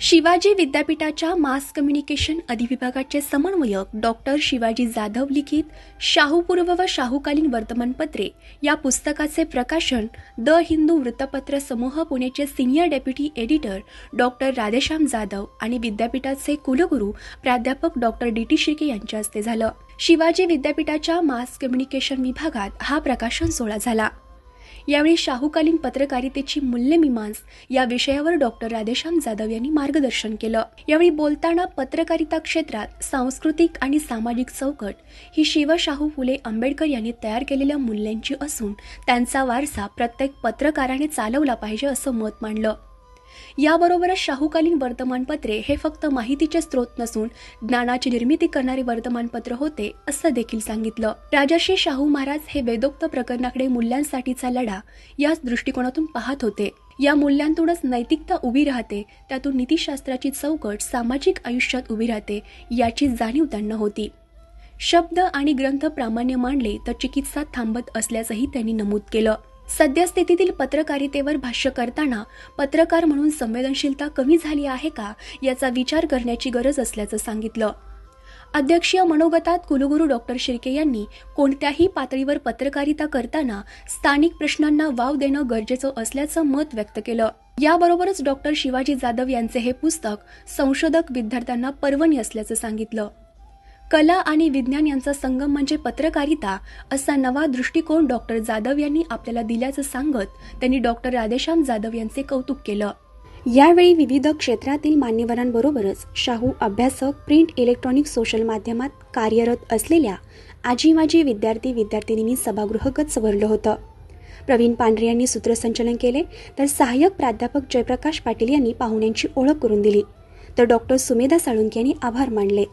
शिवाजी विद्यापीठाच्या mass communication अधिविभागाचे समन्वयक doctor Shivaji Jadhav लिखित शाहूपूर्व व शाहूकालीन वर्तमानपत्रे या पुस्तकाचे प्रकाशन द हिंदू वृत्तपत्र समूह पुणेचे senior deputy editor doctor Radheshyam Jadhav आणि विद्यापीठाचे कुलगुरू प्राध्यापक डॉक्टर डी टी शिर्के यांच्या हस्ते झालं. शिवाजी विद्यापीठाच्या मास कम्युनिकेशन विभागात हा प्रकाशन सोहळा झाला. यावेळी शाहूकालीन पत्रकारितेची मूल्यमीमांस या विषयावर डॉक्टर राधेश्याम जाधव यांनी मार्गदर्शन केलं. यावेळी बोलताना पत्रकारिता क्षेत्रात सांस्कृतिक आणि सामाजिक चौकट ही शिवशाहू फुले आंबेडकर यांनी तयार केलेल्या मूल्यांची असून त्यांचा वारसा प्रत्येक पत्रकाराने चालवला पाहिजे असं मत मांडलं. याबरोबरच शाहूकालीन वर्तमानपत्रे हे फक्त माहितीचे स्रोत नसून ज्ञानाची निर्मिती करणारे वर्तमानपत्र होते असं देखील सांगितलं. राजर्षी शाहू महाराज हे वेदोक्त प्रकरणाकडे मूल्यांसाठीचा लढा याच दृष्टिकोनातून पाहत होते. या मूल्यांतूनच नैतिकता उभी राहते त्यातून नीतिशास्त्राची चौकट सामाजिक आयुष्यात उभी राहते याची जाणीव त्यांना होती. शब्द आणि ग्रंथ प्रामाण्य मांडले तर चिकित्सा थांबत असल्याचंही त्यांनी नमूद केलं. सद्यस्थितीतील पत्रकारितेवर भाष्य करताना पत्रकार म्हणून संवेदनशीलता कमी झाली आहे का याचा विचार करण्याची गरज असल्याचं सांगितलं. अध्यक्षीय मनोगतात कुलगुरू डॉक्टर शिर्के यांनी कोणत्याही पातळीवर पत्रकारिता करताना स्थानिक प्रश्नांना वाव देणं गरजेचं असल्याचं मत व्यक्त केलं. याबरोबरच डॉक्टर शिवाजी जाधव यांचे हे पुस्तक संशोधक विद्यार्थ्यांना पर्वणी असल्याचं सांगितलं. कला आणि विज्ञान यांचा संगम म्हणजे पत्रकारिता असा नवा दृष्टिकोन डॉक्टर जाधव यांनी आपल्याला दिल्याचं सांगत त्यांनी डॉक्टर राधेश्याम जाधव यांचे कौतुक केलं. यावेळी विविध क्षेत्रातील मान्यवरांबरोबरच शाहू अभ्यासक प्रिंट इलेक्ट्रॉनिक सोशल माध्यमात कार्यरत असलेल्या आजी माजी विद्यार्थी विद्यार्थिनींनी सभागृहगत सवरलं होतं. प्रवीण पांढरे यांनी सूत्रसंचलन केले तर सहाय्यक प्राध्यापक जयप्रकाश पाटील यांनी पाहुण्यांची ओळख करून दिली. तर डॉक्टर सुमेधा साळुंके यांनी आभार मानले.